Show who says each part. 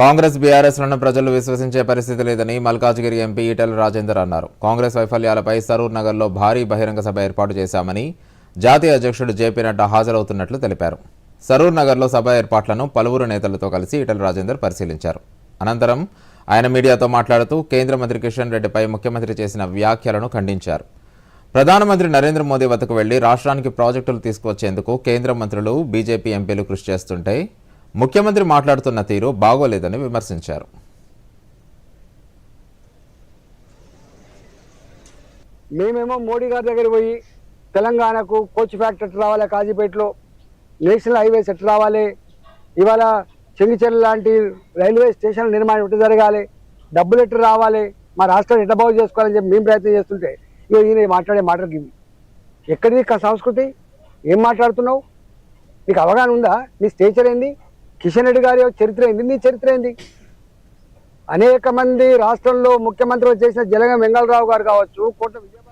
Speaker 1: కాంగ్రెస్ బీఆర్ఎస్లను ప్రజలు విశ్వసించే పరిస్థితి లేదని మల్కాజ్గిరి ఎంపీ ఈటెల రాజేందర్ అన్నారు. కాంగ్రెస్ వైఫల్యాలపై సరూర్ నగర్లో భారీ బహిరంగ సభ ఏర్పాటు చేశామని జాతీయ అధ్యక్షుడు జేపీ నడ్డా హాజరవుతున్నట్లు తెలిపారు. సరూర్ నగర్లో సభ ఏర్పాట్లను పలువురు నేతలతో కలిసి ఈటెల రాజేందర్ పరిశీలించారు. అనంతరం ఆయన మీడియాతో మాట్లాడుతూ కేంద్ర మంత్రి కిషన్ రెడ్డిపై ముఖ్యమంత్రి చేసిన వ్యాఖ్యలను ఖండించారు. ప్రధానమంత్రి నరేంద్ర మోదీ వద్దకు వెళ్ళి రాష్ట్రానికి ప్రాజెక్టులు తీసుకువచ్చేందుకు కేంద్ర మంత్రులు బీజేపీ ఎంపీలు కృషి చేస్తుంటే ముఖ్యమంత్రి మాట్లాడుతున్న తీరు బాగోలేదని విమర్శించారు.
Speaker 2: మేమేమో మోడీ గారి దగ్గర పోయి తెలంగాణకు కోచ్ ఫ్యాక్టరీ ఎట్లా రావాలి కాజీపేటలో నేషనల్ హైవేస్ ఎట్లా రావాలి ఇవాళ చెంగిచెర్ల లాంటి రైల్వే స్టేషన్ నిర్మాణం ఎట్లా జరగాలి డబ్బులు ఎట్లా రావాలి మా రాష్ట్రం ఎట్లా బాగు చేసుకోవాలని చెప్పి మేము ప్రయత్నం చేస్తుంటే ఇక ఈయన మాట్లాడే మాటలకి ఇవి ఎక్కడిది సంస్కృతి? ఏం మాట్లాడుతున్నావు? నీకు అవగాహన ఉందా? నీ స్టేచర్ ఏంది? కిషన్ రెడ్డి గారి చరిత్ర ఏంది? నీ చరిత్ర ఏంది? అనేక మంది రాష్ట్రంలో ముఖ్యమంత్రులు చేసిన జలగం వెంగళరావు గారు కావచ్చు కోట విజయభాస్కర్